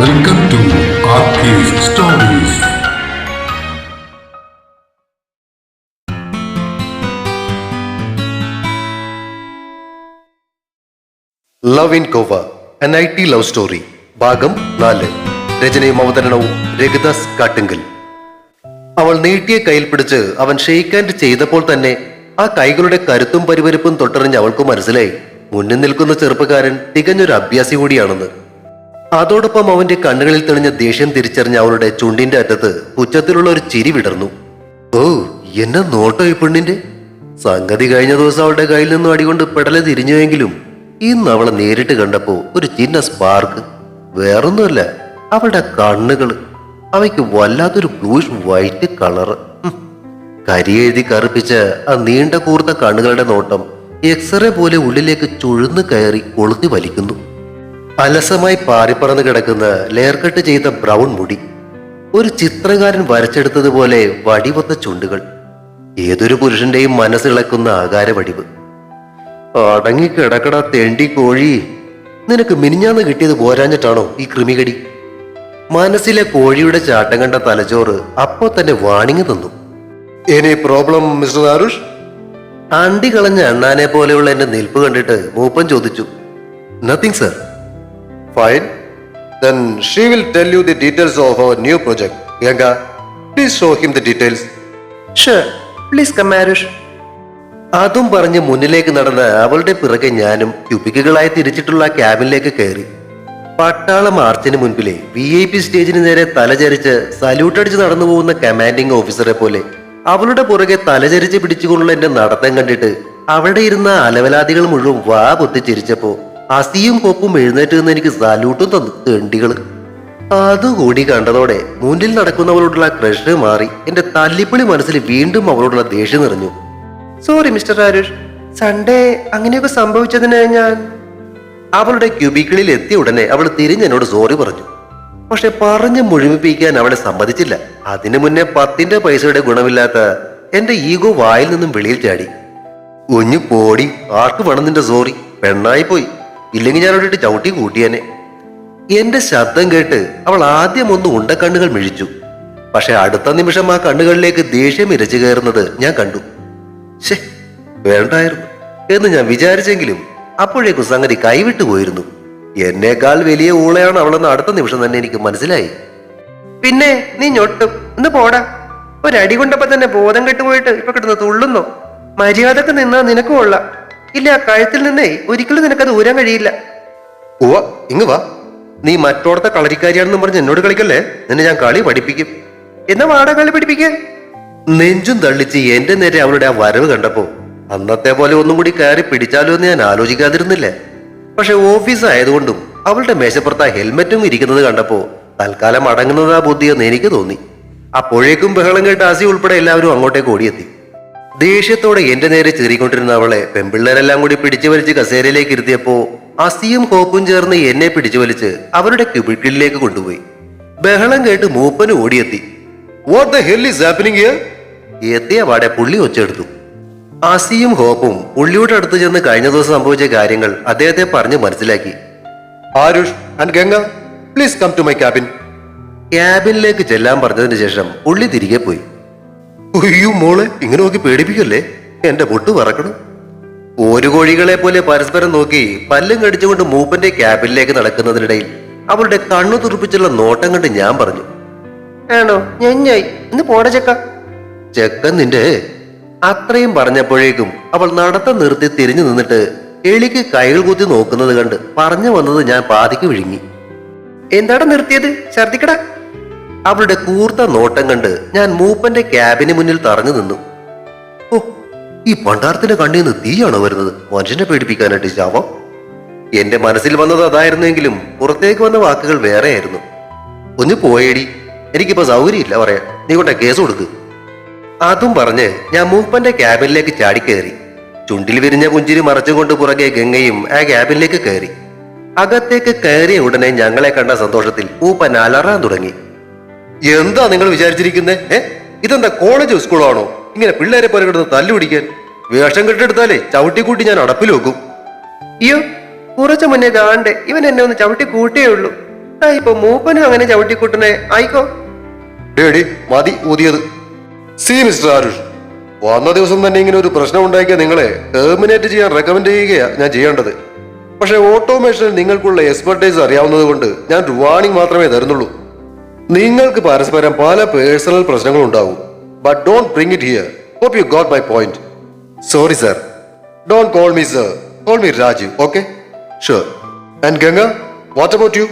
Welcome to stories love in Goa N I T love story ഭാഗം നാല്. രചനയും അവതരണവും രഘുദാസ് കാട്ടുങ്കൽ. അവൾ നീട്ടിയ കയ്യിൽ പിടിച്ച് അവൻ ഷെയ്ക്ക് ഹാൻഡ് ചെയ്തപ്പോൾ തന്നെ ആ കൈകളുടെ കരുത്തും പരിവരുപ്പും തൊട്ടറിഞ്ഞ് അവൾക്ക് മനസ്സിലായി. മുന്നിൽ നിൽക്കുന്ന ചെറുപ്പക്കാരൻ തികഞ്ഞൊരു അഭ്യാസി കൂടിയാണെന്ന്. അതോടൊപ്പം അവന്റെ കണ്ണുകളിൽ തെളിഞ്ഞ ദേഷ്യം തിരിച്ചറിഞ്ഞ അവളുടെ ചുണ്ടിന്റെ അറ്റത്ത് പുച്ഛത്തിലുള്ള ഒരു ചിരി വിടർന്നു. ഓ എന്നെ നോട്ടോ ഈ പെണ്ണിന്റെ? സംഗതി കഴിഞ്ഞ ദിവസം അവളുടെ കയ്യിൽ നിന്നും അടികൊണ്ട് പെടലെ തിരിഞ്ഞുവെങ്കിലും ഇന്ന് അവളെ നേരിട്ട് കണ്ടപ്പോ ഒരു ചിന്ന സ്പാർക്ക് വേറൊന്നുമല്ല അവളുടെ കണ്ണുകൾ അവയ്ക്ക് വല്ലാത്തൊരു ബ്ലൂഷ് വൈറ്റ് കളറ്. കരിയെഴുതി കറുപ്പിച്ച ആ നീണ്ട കൂർത്ത കണ്ണുകളുടെ നോട്ടം എക്സ്റേ പോലെ ഉള്ളിലേക്ക് ചുഴന്നു കയറി കൊളുത്തി വലിക്കുന്നു. അലസമായി പാറിപ്പറന്ന് കിടക്കുന്ന ലെയർകട്ട് ചെയ്ത ബ്രൗൺ മുടി ഒരു ചിത്രകാരൻ വരച്ചെടുത്തതുപോലെ വടിവൊത്ത ചുണ്ടുകൾ ഏതൊരു പുരുഷന്റെയും മനസ്സിളക്കുന്ന ആകാര വടിവ് അടങ്ങി കിടക്കട തെണ്ടി കോഴി നിനക്ക് മിനിഞ്ഞാന്ന് കിട്ടിയത് പോരാഞ്ഞിട്ടാണോ ഈ കൃമികടി? മനസ്സിലെ കോഴിയുടെ ചാട്ടം കണ്ട തലച്ചോറ് അപ്പോ തന്നെ വാണിങ് തന്നു എനി പ്രോബ്ലം മിസ്റ്റർ ആരുഷ് അണ്ടി കളഞ്ഞ അണ്ണാനെ പോലെയുള്ള എന്റെ നിൽപ്പ് കണ്ടിട്ട് മൂപ്പൻ ചോദിച്ചു nothing sir fine then she will tell you the details of our new project Ganga please show him the details please come Aarush അതും പറഞ്ഞ് മുന്നിലേക്ക് നടന്ന അവളുടെ പിറകെ ഞാനും ക്യൂബിക്കുകളായി തിരിച്ചിട്ടുള്ള ക്യാബിനിലേക്ക് കയറി. പട്ടാള മാർച്ചിന് മുൻപിലെ വി ഐ പി സ്റ്റേജിന് നേരെ തലചരിച്ച് സല്യൂട്ട് അടിച്ച് നടന്നു പോകുന്ന കമാൻഡിംഗ് ഓഫീസറെ പോലെ അവളുടെ പുറകെ തലചരിച്ച് പിടിച്ചുകൊണ്ടുള്ള എന്റെ നടത്തം കണ്ടിട്ട് അവിടെ ഇരുന്ന അലവലാദികൾ മുഴുവൻ വാ പൊത്തി ചിരിച്ചപ്പോ അസിയും കൊപ്പും എഴുന്നേറ്റ് നിന്ന് എനിക്ക് സല്യൂട്ടും തന്നു തെണ്ടികൾ. അതുകൂടി കണ്ടതോടെ മുന്നിൽ നടക്കുന്നവരോടുള്ള ക്രഷ് മാറി എന്റെ തല്ലിപ്പൊളി മനസ്സിൽ വീണ്ടും അവരോടുള്ള ദേഷ്യം നിറഞ്ഞു. സോറി മിസ്റ്റർ ആരുഷ് സൺഡേ അങ്ങനെയൊക്കെ സംഭവിച്ചതിന് ഞാൻ അവളുടെ ക്യൂബിക്കിളിൽ എത്തിയ ഉടനെ അവൾ തിരിഞ്ഞ് എന്നോട് സോറി പറഞ്ഞു. പക്ഷെ പറഞ്ഞ് മുഴുമിപ്പിക്കാൻ അവളെ സമ്മതിച്ചില്ല. അതിനു മുന്നേ പത്തിന്റെ പൈസയുടെ ഗുണമില്ലാത്ത എന്റെ ഈഗോ വായിൽ നിന്നും വെളിയിൽ ചാടി. കുഞ്ഞു പോടി ആർക്ക് വേണം നിന്റെ സോറി പെണ്ണായി പോയി ഇല്ലെങ്കിൽ ഞാൻ അവിടെ ചവിട്ടി കൂട്ടിയനെ. എന്റെ ശബ്ദം കേട്ട് അവൾ ആദ്യം ഒന്ന് ഉണ്ടക്കണ്ണുകൾ മിഴിച്ചു. പക്ഷെ അടുത്ത നിമിഷം ആ കണ്ണുകളിലേക്ക് ദേഷ്യം ഇരച്ചു കയറുന്നത് ഞാൻ കണ്ടു. ശേ വേണ്ടായിരുന്നു എന്ന് ഞാൻ വിചാരിച്ചെങ്കിലും അപ്പോഴേക്കും സംഗതി കൈവിട്ടു പോയിരുന്നു. എന്നേക്കാൾ വലിയ ഊളയാണ് അവളെന്ന് അടുത്ത നിമിഷം തന്നെ എനിക്ക് മനസ്സിലായി. പിന്നെ നീ ഞൊട്ടും ഒന്ന് പോടാ. ഒരടി കൊണ്ടപ്പോ തന്നെ ബോധം കെട്ടുപോയിട്ട് ഇപ്പൊ കിട്ടുന്ന തുള്ളുന്നോ. മര്യാദയ്ക്ക് നിന്നാ നിനക്കും കൊള്ളാം. ഇല്ല കഴുത്തിൽ നിന്നേ. ഒരിക്കലും നിനക്കത് ഊരാൻ കഴിയില്ല. ഓ ഇങ്ങ് വാ. നീ മറ്റോടത്തെ കളരിക്കാരിയാണെന്ന് പറഞ്ഞ് എന്നോട് കളിക്കല്ലേ? നിന്നെ ഞാൻ കളി പഠിപ്പിക്കും. എന്നാ വാടാ കളി പഠിപ്പിക്കേ? നെഞ്ചും തള്ളിച്ച് എന്റെ നേരെ അവളുടെ ആ വരവ് കണ്ടപ്പോ അന്നത്തെ പോലെ ഒന്നും കൂടി കയറി പിടിച്ചാലോ എന്ന് ഞാൻ ആലോചിക്കാതിരുന്നില്ല. പക്ഷെ ഓഫീസ് ആയതുകൊണ്ടും അവളുടെ മേശപ്പുറത്ത് ആ ഹെൽമെറ്റും ഇരിക്കുന്നത് കണ്ടപ്പോ തൽക്കാലം അടങ്ങുന്നതാ ബുദ്ധിയെന്ന് എനിക്ക് തോന്നി. അപ്പോഴേക്കും ബഹളം കേട്ട് ആസി ഉൾപ്പെടെ എല്ലാവരും അങ്ങോട്ടേക്ക് ഓടിയെത്തി. ദേഷ്യത്തോടെ എന്റെ നേരെ ചെറിക്കൊണ്ടിരുന്ന അവളെ പെമ്പിള്ളേരെല്ലാം കൂടി പിടിച്ചു വലിച്ച് കസേരയിലേക്ക് ഇരുത്തിയപ്പോ അസിയും ഹോപ്പും ചേർന്ന് എന്നെ പിടിച്ചു വലിച്ച് അവരുടെ കിബിക്കിളിലേക്ക് കൊണ്ടുപോയി. ബഹളം കേട്ട് മൂപ്പന് ഓടിയെത്തി. What the hell is happening here എത്തിയ പാടെ പുള്ളി ഒച്ചെടുത്തു. അസിയും ഹോപ്പും പുള്ളിയുടെ അടുത്ത് ചെന്ന് കഴിഞ്ഞ ദിവസം സംഭവിച്ച കാര്യങ്ങൾ അദ്ദേഹത്തെ പറഞ്ഞ് മനസ്സിലാക്കി. Aarush and Ganga please come to my cabin ക്യാബിനിലേക്ക് ചെല്ലാൻ പറഞ്ഞതിന് ശേഷം പുള്ളി തിരികെ പോയി. അയ്യോ മോളെ ഇങ്ങനെ നോക്കി പേടിപ്പിക്കല്ലേ? എന്റെ പൊട്ട് പറക്കണം. ഒരു കോഴികളെ പോലെ പരസ്പരം നോക്കി പല്ലും കടിച്ചുകൊണ്ട് മൂപ്പന്റെ ക്യാബിനിലേക്ക് നടക്കുന്നതിനിടയിൽ അവളുടെ കണ്ണു തുറപ്പിച്ചുള്ള നോട്ടം കണ്ട് ഞാൻ പറഞ്ഞു ആണോ? ഞഞ്ഞായി. ഇന്ന് പോട ചെക്ക. ചെക്കൻ നിന്റെ അത്രയും പറഞ്ഞപ്പോഴേക്കും അവൾ നടത്തം നിർത്തി തിരിഞ്ഞു നിന്നിട്ട് എളിക്ക് കൈകൾ കുത്തി നോക്കുന്നത് കണ്ട് പറഞ്ഞു വന്നത് ഞാൻ പാതിക്ക് വിഴുങ്ങി. എന്താടാ നിർത്തിയത്? ഛർദിക്കടാ. അവളുടെ കൂർത്ത നോട്ടം കണ്ട് ഞാൻ മൂപ്പന്റെ ക്യാബിന് മുന്നിൽ തറഞ്ഞു നിന്നു. ഓ ഈ പണ്ടാരത്തിന്റെ കണ്ണിൽ നിന്ന് തീയാണോ വരുന്നത്? മനുഷ്യനെ പേടിപ്പിക്കാനായിട്ട് ചാവോ എന്റെ മനസ്സിൽ വന്നത് അതായിരുന്നെങ്കിലും പുറത്തേക്ക് വന്ന വാക്കുകൾ വേറെയായിരുന്നു. ഒന്ന് പോയേടി. എനിക്കിപ്പോ സൗകര്യമില്ല പറയാൻ. നീ കൊണ്ട കേസ് കൊടുക്ക്. അതും പറഞ്ഞ് ഞാൻ മൂപ്പന്റെ ക്യാബിനിലേക്ക് ചാടിക്കയറി ചുണ്ടിൽ വിരിഞ്ഞ പുഞ്ചിരി മറച്ചുകൊണ്ട് പുറകെ ഗംഗയും ആ ക്യാബിനിലേക്ക് കയറി അകത്തേക്ക് കയറിയ ഉടനെ ഞങ്ങളെ കണ്ട സന്തോഷത്തിൽ മൂപ്പൻ അലറാൻ തുടങ്ങി. എന്താ നിങ്ങൾ വിചാരിച്ചിരിക്കുന്നത് ഏ? ഇതെന്താ കോളേജോ സ്കൂളാണോ ഇങ്ങനെ പിള്ളേരെ പോലെ കിടന്ന് തല്ലുപിടിക്കാൻ? വേഷം കെട്ടെടുത്താലേ ചവിട്ടിക്കൂട്ടി ഞാൻ അടപ്പിൽ വെക്കും. അയ്യോ കുറച്ചു മുന്നേ ദാണ്ട് ഇവൻ എന്നെ ഒന്ന് ചവിട്ടി കൂട്ടേ ഉള്ളൂ. ആ ഇപ്പൊ മൂപ്പനും അങ്ങനെ ചവിട്ടിക്കൂട്ടണേ ആയിക്കോ. ഡേടി മതി ഊതിയത്. സി മിസ്റ്റർ ആരുഷ് വന്ന ദിവസം തന്നെ ഇങ്ങനെ ഒരു പ്രശ്നം ഉണ്ടാക്കിയ നിങ്ങളെ ടെർമിനേറ്റ് ചെയ്യാൻ റെക്കമെൻഡ് ചെയ്യുകയാണ് ഞാൻ ചെയ്യേണ്ടത്. പക്ഷെ ഓട്ടോമേഷനിൽ നിങ്ങൾക്കുള്ള എക്സ്പെർട്ടൈസ് അറിയാവുന്നത് കൊണ്ട് ഞാൻ വാണിംഗ് മാത്രമേ തരുന്നുള്ളൂ. നിങ്ങൾക്ക് പരസ്പരം പല പേഴ്സണൽ പ്രശ്നങ്ങൾ ഉണ്ടാവും. But don't bring it here hope you got my point sorry sir don't call me sir call me Rajeev okay sure and Ganga what about you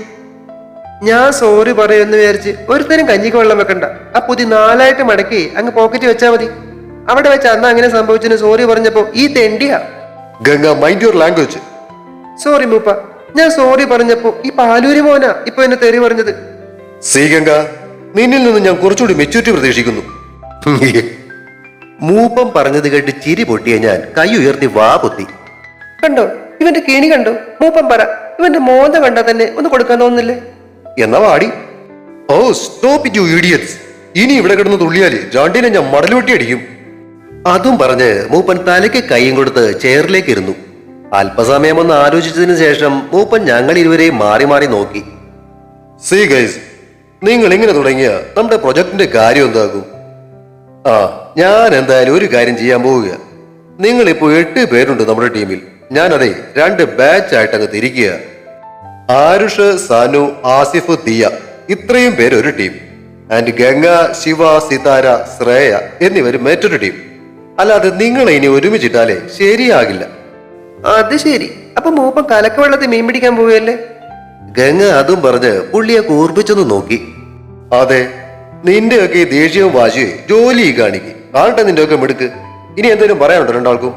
ഞാൻ സോറി പറയുമെന്ന് വിചാരിച്ച് ഒരുത്തരും കഞ്ഞിക്ക് വെള്ളം വെക്കണ്ട. ആ പുതി നാലായിട്ട് മടക്കി അങ്ങ് പോക്കറ്റ് വെച്ചാ മതി. അവിടെ വെച്ച് അന്ന് അങ്ങനെ സംഭവിച്ചതിന് സോറി പറഞ്ഞപ്പോ ഈ തെണ്ടിയാ. Ganga mind your language sorry മൂപ്പ. ഞാൻ സോറി പറഞ്ഞപ്പോ ഈ പാലൂരി മോനാ ഇപ്പൊ എന്നെ തെറി പറഞ്ഞത്. സീ ഗംഗ നിന്നിൽ നിന്ന് ഞാൻ കുറച്ചുകൂടി മെച്ചൂരിറ്റി പ്രതീക്ഷിക്കുന്നു. മൂപ്പം പറഞ്ഞത് കേട്ട് ചിരി പൊട്ടിയ ഞാൻ കൈ ഉയർത്തി വാ പൊത്തി. കണ്ടോ? ഇവന്റെ കിണി കണ്ടോ? മൂപ്പം പറ. ഇവന്റെ മോന്ത കണ്ടാ തന്നെ ഒന്ന് കൊടുക്കാൻ തോന്നുന്നില്ലേ? എന്നാ വാടി. Oh stop it you idiots ഇനി ഇവിടെ കിടന്ന് തുള്ളിയാൽ ജാണ്ടിനെ ഞാൻ മടലുവെട്ടി അടിക്കും. അതും പറഞ്ഞ് മൂപ്പൻ തലയ്ക്ക് കൈയും കൊടുത്ത് ചെയറിലേക്ക് ഇരുന്നു. അല്പസമയം ഒന്ന് ആലോചിച്ചതിന് ശേഷം മൂപ്പൻ ഞങ്ങൾ ഇരുവരെയും മാറി മാറി നോക്കി. സീ ഗൈസ് നിങ്ങൾ ഇങ്ങനെ തുടങ്ങിയ നമ്മുടെ പ്രൊജക്ടിന്റെ കാര്യം എന്താകും? ആ ഞാൻ എന്തായാലും ഒരു കാര്യം ചെയ്യാൻ പോവുക. നിങ്ങൾ ഇപ്പോൾ എട്ട് പേരുണ്ട് നമ്മുടെ ടീമിൽ. ഞാൻ അതെ രണ്ട് ബാച്ച് ആയിട്ട് അങ്ങ് തിരിക്കുക. ആരുഷ് സാനു ആസിഫ് ദിയ. ഇത്രയും പേര് ഒരു ടീം. ആൻഡ് ഗംഗ ശിവ സിതാര ശ്രേയ എന്നിവർ മറ്റൊരു ടീം. അല്ലാതെ നിങ്ങൾ ഇനി ഒരുമിച്ചിട്ടാലേ ശരിയാകില്ല. അത് ശരി. അപ്പൊ മൂപ്പം കലക്കവെള്ളത്തിൽ മീൻ പിടിക്കാൻ പോവുകയല്ലേ? ഗംഗ അതും പറഞ്ഞ് പുള്ളിയെ കൂർപ്പിച്ചൊന്ന് നോക്കി. അതെ നിന്റെയൊക്കെ ദേഷ്യവും വാശിയും ജോലി കാണിക്ക്. കാണട്ടെ നിന്റെയൊക്കെ മിടുക്ക്. ഇനി എന്തെങ്കിലും പറയാനുണ്ടോ രണ്ടാൾക്കും?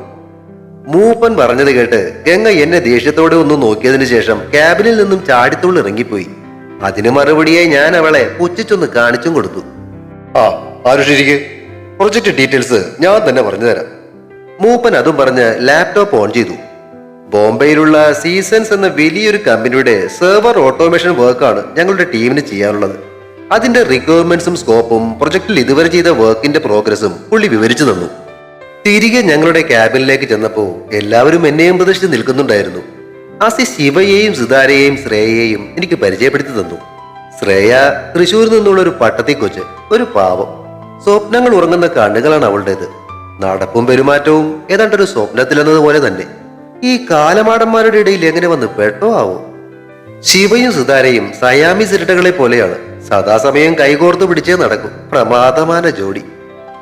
മൂപ്പൻ പറഞ്ഞത് കേട്ട് ഗംഗ എന്നെ ദേഷ്യത്തോടെ ഒന്ന് നോക്കിയതിനു ശേഷം ക്യാബിനിൽ നിന്നും ചാടിത്തുള്ളി ഇറങ്ങിപ്പോയി. അതിന് മറുപടിയായി ഞാൻ അവളെ പുച്ഛിച്ചൊന്ന് കാണിച്ചും കൊടുത്തു. ആ ആരുഷിരിക്കെ? പ്രൊജക്ട് ഡീറ്റെയിൽസ് ഞാൻ തന്നെ പറഞ്ഞു തരാം മൂപ്പൻ അതും പറഞ്ഞ് ലാപ്ടോപ്പ് ഓൺ ചെയ്തു. ബോംബെയിലുള്ള സീസൺസ് എന്ന വലിയൊരു കമ്പനിയുടെ സെർവർ ഓട്ടോമേഷൻ വർക്കാണ് ഞങ്ങളുടെ ടീമിന് ചെയ്യാനുള്ളത്. അതിന്റെ റിക്വയർമെന്റ്സും സ്കോപ്പും പ്രൊജക്ടിൽ ഇതുവരെ ചെയ്ത വർക്കിന്റെ പ്രോഗ്രസും പുള്ളി വിവരിച്ചു തന്നു. തിരികെ ഞങ്ങളുടെ ക്യാബിനിലേക്ക് ചെന്നപ്പോൾ എല്ലാവരും എന്നെയും പ്രദർശിച്ച് നിൽക്കുന്നുണ്ടായിരുന്നു. ആസി ശിവയെയും സിതാരയെയും ശ്രേയയെയും എനിക്ക് പരിചയപ്പെടുത്തി തന്നു. ശ്രേയ തൃശൂരിൽ നിന്നുള്ള ഒരു പട്ടത്തി കൊച്ച് ഒരു പാവം. സ്വപ്നങ്ങൾ ഉറങ്ങുന്ന കണ്ണുകളാണ് അവളുടേത്. നടപ്പും പെരുമാറ്റവും ഏതാണ്ടൊരു സ്വപ്നത്തിലെന്നതുപോലെ തന്നെ. ഈ കാലമാടന്മാരുടെ ഇടയിൽ എങ്ങനെ വന്ന് പെട്ടോ ആവോ? ശിവയും സുതാരയും സയാമി സിരട്ടകളെ പോലെയാണ്. സദാസമയം കൈകോർത്ത് പിടിച്ചേ നടക്കും. പ്രമാദമാന ജോഡി.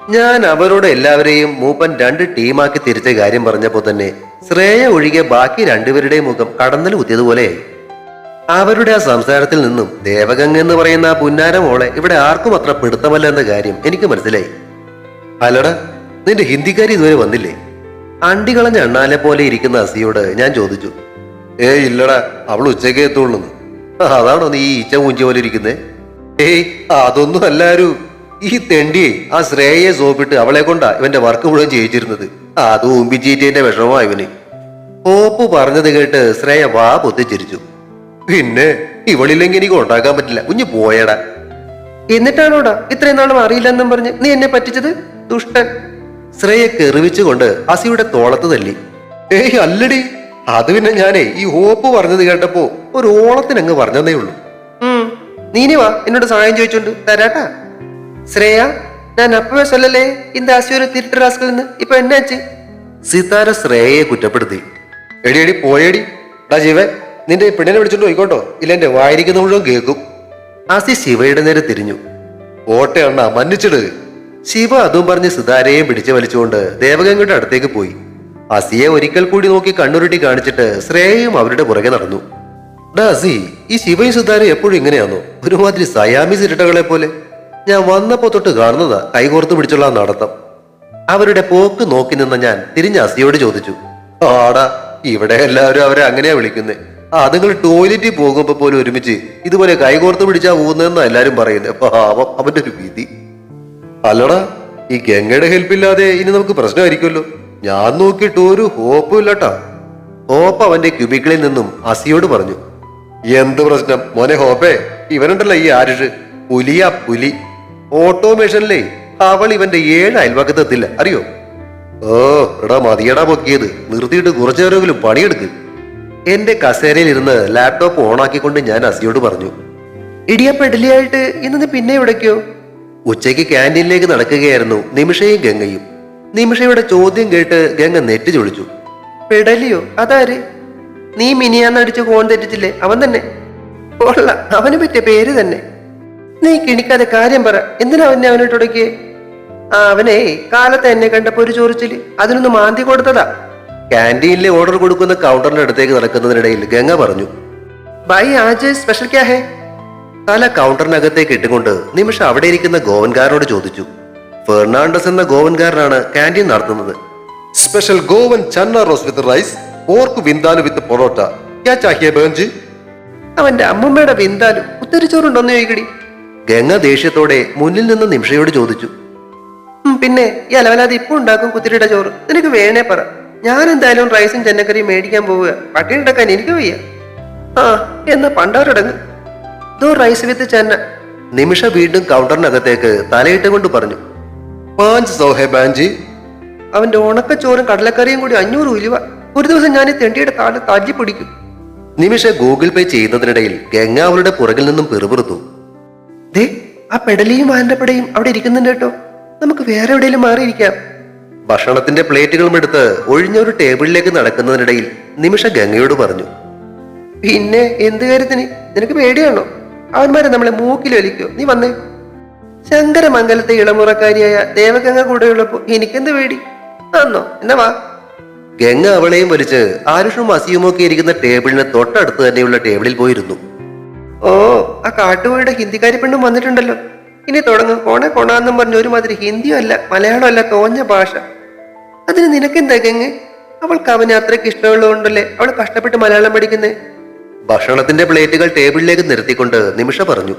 ഞാൻ അവരോട് എല്ലാവരെയും മൂപ്പൻ രണ്ട് ടീമാക്കി തിരിച്ച കാര്യം പറഞ്ഞപ്പോൾ തന്നെ ശ്രേയ ഒഴികെ ബാക്കി രണ്ടുപേരുടെയും മുഖം കടന്നൽ കുത്തിയതുപോലെയായി അവരുടെ ആ സംസാരത്തിൽ നിന്നും ദേവഗംഗ എന്ന് പറയുന്ന ആ പുന്നാരമോളെ ഇവിടെ ആർക്കും അത്ര പിടുത്തമല്ല എന്ന കാര്യം എനിക്ക് മനസ്സിലായി. അല്ലടാ നിന്റെ ഹിന്ദിക്കാരി ഇതുവരെ വന്നില്ലേ? അണ്ടി കളഞ്ഞ അണ്ണാലെ പോലെ ഇരിക്കുന്ന അസിയോട് ഞാൻ ചോദിച്ചു ഏ ഇല്ലടാ അവൾ ഉച്ചയ്ക്ക് എത്തുള്ളൂ. അതാണോ നീ ഈ ഈച്ച മൂഞ്ചി പോലെ ഇരിക്കുന്നേ? ഏയ് അതൊന്നും അല്ലാരും ഈ തെണ്ടിയെ ആ ശ്രേയെ സോപ്പിട്ട് അവളെ കൊണ്ടാ ഇവന്റെ വർക്ക് മുഴുവൻ ചെയ്യിച്ചിരുന്നത്. അത് ഊമ്പിച്ചീറ്റേന്റെ വിഷമമാ ഇവന്. ഓപ്പ് പറഞ്ഞത് കേട്ട് ശ്രേയ വാ പൊത്തിച്ചിരിച്ചു. പിന്നെ ഇവളില്ലെങ്കിൽ എനിക്ക് ഉണ്ടാക്കാൻ പറ്റില്ല കുഞ്ഞു പോയടാ. എന്നിട്ടാണോടാ ഇത്രയും നാളും അറിയില്ലെന്നും പറഞ്ഞ് നീ എന്നെ പറ്റിച്ചത്? ദുഷ്ടൻ. ശ്രേയ കെറിവിച്ചുകൊണ്ട് അസിയുടെ തോളത്ത് തല്ലി. ഏയ് അല്ലടി അത് പിന്നെ ഞാനേ ഈ ഹോപ്പ് പറഞ്ഞത് കേട്ടപ്പോ ഒരു ഓളത്തിനങ്ങ് പറഞ്ഞതേ ഉള്ളൂ. നീനി വാ എന്നോട് സഹായം ചോദിച്ചോണ്ട് തരാട്ടാ. ശ്രേയ ഞാൻ അപ്പവേ ചൊല്ലല്ലേ ഇന്ത് അസി ഒരു തിരുട്ടറാസ്കിൽ നിന്ന്? ഇപ്പൊ അച്ഛ സിതാര ശ്രേയയെ കുറ്റപ്പെടുത്തി. എടി എടി പോയടി. ടാ ജീവൻ നിന്റെ പെണ്ണിനെ വിളിച്ചോണ്ട് പോയിക്കോട്ടോ. ഇല്ല എന്റെ വായിരിക്കുന്ന മുഴുവൻ കേൾക്കും. ആസി ശിവയുടെ നേരെ തിരിഞ്ഞു. ഓട്ടയണ്ണ മന്നിച്ചിട്. ശിവ അതും പറഞ്ഞ് സിതാരയെയും പിടിച്ചു വലിച്ചുകൊണ്ട് ദേവഗംഗയുടെ അടുത്തേക്ക് പോയി. അസിയെ ഒരിക്കൽ കൂടി നോക്കി കണ്ണുരുട്ടി കാണിച്ചിട്ട് ശ്രേയയും അവരുടെ പുറകെ നടന്നു. ഡാ അസി ഈ ശിവയും സുതാരയും എപ്പോഴും ഇങ്ങനെയാണോ ഒരുമാതിരി സയാമി ഇരട്ടകളെ പോലെ. ഞാൻ വന്നപ്പോ തൊട്ട് കാണുന്നതാ കൈകോർത്ത് പിടിച്ചുള്ള നടത്തം. അവരുടെ പോക്ക് നോക്കി നിന്ന ഞാൻ തിരിഞ്ഞ അസിയോട് ചോദിച്ചു ആടാ ഇവിടെ എല്ലാവരും അവരെ അങ്ങനെയാ വിളിക്കുന്നത് ആ അതുങ്ങൾ ടോയ്ലറ്റിൽ പോകുമ്പോ പോലും ഒരുമിച്ച് ഇതുപോലെ കൈകോർത്ത് പിടിച്ചാ പോകുന്നതെന്നാ എല്ലാരും പറയുന്നത് പാവം അവന്റെ ഒരു വിധി. അല്ലടാ ഈ ഗംഗയുടെ ഹെൽപ്പ് ഇല്ലാതെ ഇനി നമുക്ക് പ്രശ്നമായിരിക്കുമല്ലോ. ഞാൻ നോക്കിയിട്ട് ഒരു ഹോപ്പും ഇല്ലട്ടാ. ഹോപ്പ് അവന്റെ ക്യൂബിക്കിളിൽ നിന്നും അസിയോട് പറഞ്ഞു. എന്ത് പ്രശ്നം? മോനെ ഹോപ്പേ ഇവനുണ്ടല്ലോ ഈ ആരുഷ്. പുലിയാ പുലി. ഓട്ടോമേഷനിലേ അവൾ ഇവന്റെ ഏഴ് അയൽവക്കത്തെത്തില്ല അറിയോ? ഓ എടാ മതിയടാ പൊക്കിയത്. നിർത്തിയിട്ട് കുറച്ചു നേരമെങ്കിലും പണിയെടുക്ക്. എന്റെ കസേരയിൽ ഇരുന്ന് ലാപ്ടോപ്പ് ഓണാക്കിക്കൊണ്ട് ഞാൻ അസിയോട് പറഞ്ഞു. ഇടിയ പെടലിയായിട്ട് ഇന്ന് പിന്നെ ഇവിടേക്കോ ഉച്ചയ്ക്ക് ക്യാന്റീനിലേക്ക് നടക്കുകയായിരുന്നു നിമിഷയും ഗംഗയും. നിമിഷയുടെ ചോദ്യം കേട്ട് ഗംഗ നെറ്റ് ചൊളിച്ചു. പെടലിയോ? അതാര്? നീ മിനിയാന്നടിച്ച് കോൺ തെറ്റിച്ചില്ലേ? അവൻ തന്നെ. കൊള്ള. അവന് പറ്റിയ പേര് തന്നെ. നീ കിണിക്കാതെ കാര്യം പറ. എന്തിനാ അവനെ അവനെ തുടക്കിയെ ആ അവനെ കാലത്ത് എന്നെ കണ്ടപ്പോ ഒരു ചോറിച്ചിൽ. അതിനൊന്ന് മാന്തി കൊടുത്തതാ. ക്യാന്റീനിലെ ഓർഡർ കൊടുക്കുന്ന കൗണ്ടറിന്റെ അടുത്തേക്ക് നടക്കുന്നതിനിടയിൽ ഗംഗ പറഞ്ഞു. ബൈ ആജ് സ്പെഷ്യൽ ക്യാ ഹേ? തല കൗണ്ടറിനകത്തേക്ക് ഇട്ടുകൊണ്ട് നിമിഷം അവിടെ ഇരിക്കുന്ന ഗോവൻകാരനോട് ചോദിച്ചു ഫെർണാണ്ടസ് എന്ന ഗോവൻകാരനാണ് കാന്റീൻ നടത്തുന്നത്. Special Goan chana rose with rice pork vindaloo with parotta. ക്യാ ചാഹിയ ബേഞ്ച് അവന്റെ അമ്മമ്മയുടെ വിന്താലു ഉത്തരിച്ചോറുണ്ടോന്ന് ചോദിക്കടി. ഗംഗ ദേഷ്യത്തോടെ മുന്നിൽ നിന്ന് നിമിഷയോട് ചോദിച്ചു പിന്നെ ഈ അലവലാതെ ഇപ്പൊ ഉണ്ടാക്കും കുത്തിരിയുടെ ചോറ്? നിനക്ക് വേണേ പറ. ഞാൻ എന്തായാലും റൈസും ചെന്നക്കറിയും മേടിക്കാൻ പോവുക. പട്ടിണി എനിക്ക് വയ്യ. ആ എന്നാ പണ്ടാരടങ്ങ്. ദോ റൈസ് വിത്ത് ചെന്ന നിമിഷ വീണ്ടും കൗണ്ടറിനകത്തേക്ക് തലയിട്ടുകൊണ്ട് പറഞ്ഞു പാഞ്ച് സോഹെ ബാഞ്ചി അവന്റെ ഉണക്കച്ചോറും കടലക്കറിയും കൂടി അഞ്ഞൂറ് ഉലുവ. ഒരു ദിവസം ഞാൻ ഈ തെണ്ടിയുടെ താഴെ തല്ലി പിടിക്കും. നിമിഷ ഗൂഗിൾ പേ ചെയ്യുന്നതിനിടയിൽ ഗംഗ അവളുടെ പുറകിൽ നിന്നും പിറുപിറുത്തു ദേ ആ പെടലിയും വാൻഡപ്പടയും അവിടെ ഇരിക്കുന്നുണ്ട് കേട്ടോ. നമുക്ക് വേറെ എവിടെയെങ്കിലും മാറിയിരിക്കാം. ഭക്ഷണത്തിന്റെ പ്ലേറ്റുകളും എടുത്ത് ഒഴിഞ്ഞ ഒരു ടേബിളിലേക്ക് നടക്കുന്നതിനിടയിൽ നിമിഷ ഗംഗയോട് പറഞ്ഞു പിന്നെ എന്ത് കാര്യത്തിന്? നിനക്ക് പേടിയാണോ? അവന്മാരെ നമ്മളെ മൂക്കിൽ വലിക്കോ. നീ വന്നേ. ശങ്കരമംഗലത്തെ ഇളമുറക്കാരിയായ ദേവഗംഗ കൂടെയുള്ളപ്പോ എനിക്കെന്ത് പേടി? ആന്നോ എന്നാ വാ. ഗംഗ അവളെയും വലിച്ച് ആരുഷും അസിയും ഒക്കെ ഇരിക്കുന്ന ടേബിളിന് തൊട്ടടുത്ത് തന്നെയുള്ള ടേബിളിൽ പോയിരുന്നു. ഓ ആ കാട്ടുപോയുടെ ഹിന്ദിക്കാരി പെണ്ണും വന്നിട്ടുണ്ടല്ലോ. ഇനി തുടങ്ങും. കോണെ കൊണാന്നും പറഞ്ഞ ഒരുമാതിരി ഹിന്ദിയും അല്ല മലയാളം അല്ല തോഞ്ഞ ഭാഷ. അതിന് നിനക്കെന്താ ഗംഗ? അവൾക്ക് അവനെ അത്രയ്ക്ക് ഇഷ്ടമുള്ളതുകൊണ്ടല്ലേ അവൾ കഷ്ടപ്പെട്ട് മലയാളം പഠിക്കുന്നേ? ഭക്ഷണത്തിന്റെ പ്ലേറ്റുകൾ ടേബിളിലേക്ക് നിർത്തിക്കൊണ്ട് നിമിഷ പറഞ്ഞു.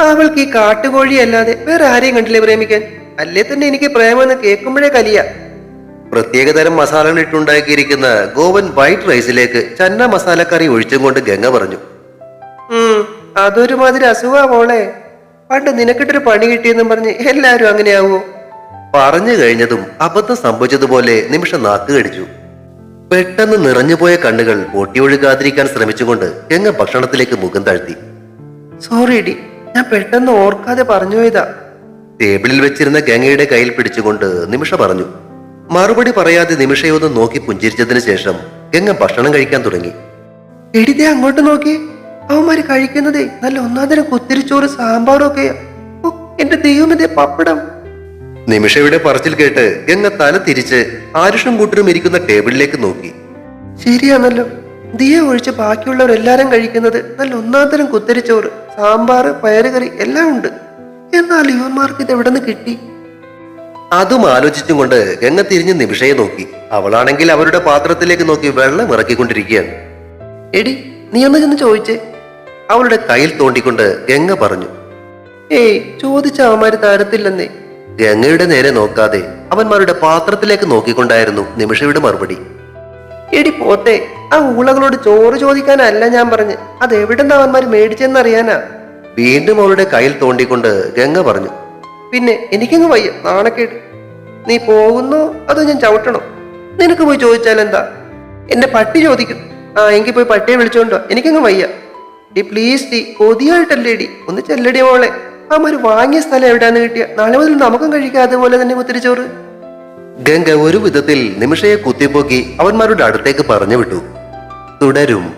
അവൾക്ക് ഈ കാട്ടുകോഴി അല്ലാതെ വേറെ ആരെയും കണ്ടില്ലേ പ്രേമിക്കാൻ? അല്ലേ തന്നെ എനിക്ക് പ്രേമെന്ന് കേൾക്കുമ്പോഴേ കലിയ. പ്രത്യേകതരം മസാലകൾ ഇട്ടുണ്ടാക്കിയിരിക്കുന്ന ഗോവൻ വൈറ്റ് റൈസിലേക്ക് ചന്ന മസാലക്കറി ഒഴിച്ചും കൊണ്ട് ഗംഗ പറഞ്ഞു. അതൊരുമാതിരി അതൊരു മാതിരി അസുഖാ മോളെ. പണ്ട് നിനക്കിട്ടൊരു പണി കിട്ടിയെന്നും പറഞ്ഞ് എല്ലാരും അങ്ങനെയാവോ? പറഞ്ഞു കഴിഞ്ഞതും അബദ്ധം സംഭവിച്ചതുപോലെ നിമിഷം നാക്ക് കടിച്ചു. പെട്ടെന്ന് നിറഞ്ഞുപോയ കണ്ണുകൾ പൊട്ടിയൊഴുകാതിരിക്കാൻ ശ്രമിച്ചുകൊണ്ട് എങ്ങ ഭക്ഷണത്തിലേക്ക് മുഖം താഴ്ത്തി. സോറി ഡി ഞാൻ പെട്ടെന്ന് ഓർക്കാതെ പറഞ്ഞു പോയതാ. ടേബിളിൽ വെച്ചിരുന്ന ഗംഗയുടെ കയ്യിൽ പിടിച്ചുകൊണ്ട് നിമിഷ പറഞ്ഞു. മറുപടി പറയാതെ നിമിഷയൊന്ന് നോക്കി പുഞ്ചിരിച്ചതിന് ശേഷം ഗംഗ ഭക്ഷണം കഴിക്കാൻ തുടങ്ങി. എടിതേ അങ്ങോട്ട് നോക്കി. അവന്മാര് കഴിക്കുന്നതേ നല്ല ഒന്നാം തരം കുത്തിരിച്ചോറ് സാമ്പാറും ഒക്കെയാ എന്റെ ദൈവമതേ പപ്പടം. നിമിഷയുടെ പറച്ചിൽ കേട്ട് ഗംഗ തല തിരിച്ച് ആരുഷും കൂട്ടരും ഇരിക്കുന്ന ടേബിളിലേക്ക് നോക്കി. ശരിയാണല്ലോ. ദിയ ഒഴിച്ച് ബാക്കിയുള്ളവരെല്ലാരും കഴിക്കുന്നത് നല്ല ഒന്നാന്തരം കുത്തരിച്ചോറ് സാമ്പാറ് പയറുകറി എല്ലാം ഉണ്ട്. എന്നാൽ ഇവന്മാർക്ക് ഇത് എവിടെ നിന്ന് കിട്ടി? അതും ആലോചിച്ചും കൊണ്ട് ഗംഗ തിരിഞ്ഞ് നിമിഷയെ നോക്കി. അവളാണെങ്കിൽ അവരുടെ പാത്രത്തിലേക്ക് നോക്കി വെള്ളം ഇറക്കിക്കൊണ്ടിരിക്കുകയാണ്. എടി നീ ഒന്ന് ചെന്ന് ചോദിച്ചേ. അവളുടെ കയ്യിൽ തോണ്ടിക്കൊണ്ട് ഗംഗ പറഞ്ഞു. ഏയ് ചോദിച്ച അവന്മാര് തരത്തില്ലെന്നേ. ഗംഗയുടെ നേരെ നോക്കാതെ അവന്മാരുടെ പാത്രത്തിലേക്ക് നോക്കിക്കൊണ്ടായിരുന്നു നിമിഷയുടെ മറുപടി. എടി പോത്തെ ആ ഊളകളോട് ചോറ് ചോദിക്കാനല്ല ഞാൻ പറഞ്ഞ്. അത് എവിടെന്ന് അവന്മാര് മേടിച്ചെന്നറിയാനാ? വീണ്ടും അവളുടെ കയ്യിൽ തോണ്ടിക്കൊണ്ട് ഗംഗ പറഞ്ഞു പിന്നെ എനിക്കങ്ങ് വയ്യ നാണക്കേട്. നീ പോകുന്നു അതോ ഞാൻ ചവിട്ടണോ? നിനക്ക് പോയി ചോദിച്ചാൽ എന്താ? എന്റെ പട്ടി ചോദിക്കും. ആ എങ്കിൽ പോയി പട്ടിയെ വിളിച്ചോണ്ടോ എനിക്കങ്ങ് വയ്യ. ഡി പ്ലീസ് ഡി കൊതിയായിട്ടല്ലേ ഡി ഒന്ന് ചെല്ലടി മോളെ. അവന്മാര് വാങ്ങിയ സ്ഥലം എവിടെയാന്ന് കിട്ടിയ? നാളെ മുതൽ നമുക്കും കഴിക്കാം അതുപോലെ തന്നെ കുത്തിരിച്ചോറ് ഗംഗ ഒരു വിധത്തിൽ നിമിഷയെ കുത്തിപ്പോക്കി അവന്മാരുടെ അടുത്തേക്ക് പറഞ്ഞു വിട്ടു. തുടരും.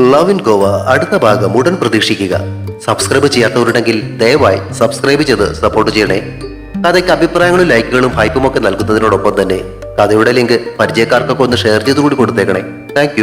ലവ് ഇൻ ഗോവ അടുത്ത ഭാഗം ഉടൻ പ്രതീക്ഷിക്കുക. സബ്സ്ക്രൈബ് ചെയ്യാത്തവരുണ്ടെങ്കിൽ ദയവായി സബ്സ്ക്രൈബ് ചെയ്ത് സപ്പോർട്ട് ചെയ്യണേ. കഥയ്ക്ക് അഭിപ്രായങ്ങളും ലൈക്കുകളും ഹൈപ്പും ഒക്കെ നൽകുന്നതിനോടൊപ്പം തന്നെ കഥയുടെ ലിങ്ക് പരിചയക്കാർക്കൊക്കെ ഒന്ന് ഷെയർ ചെയ്തുകൂടി കൊടുത്തേക്കണേ. താങ്ക്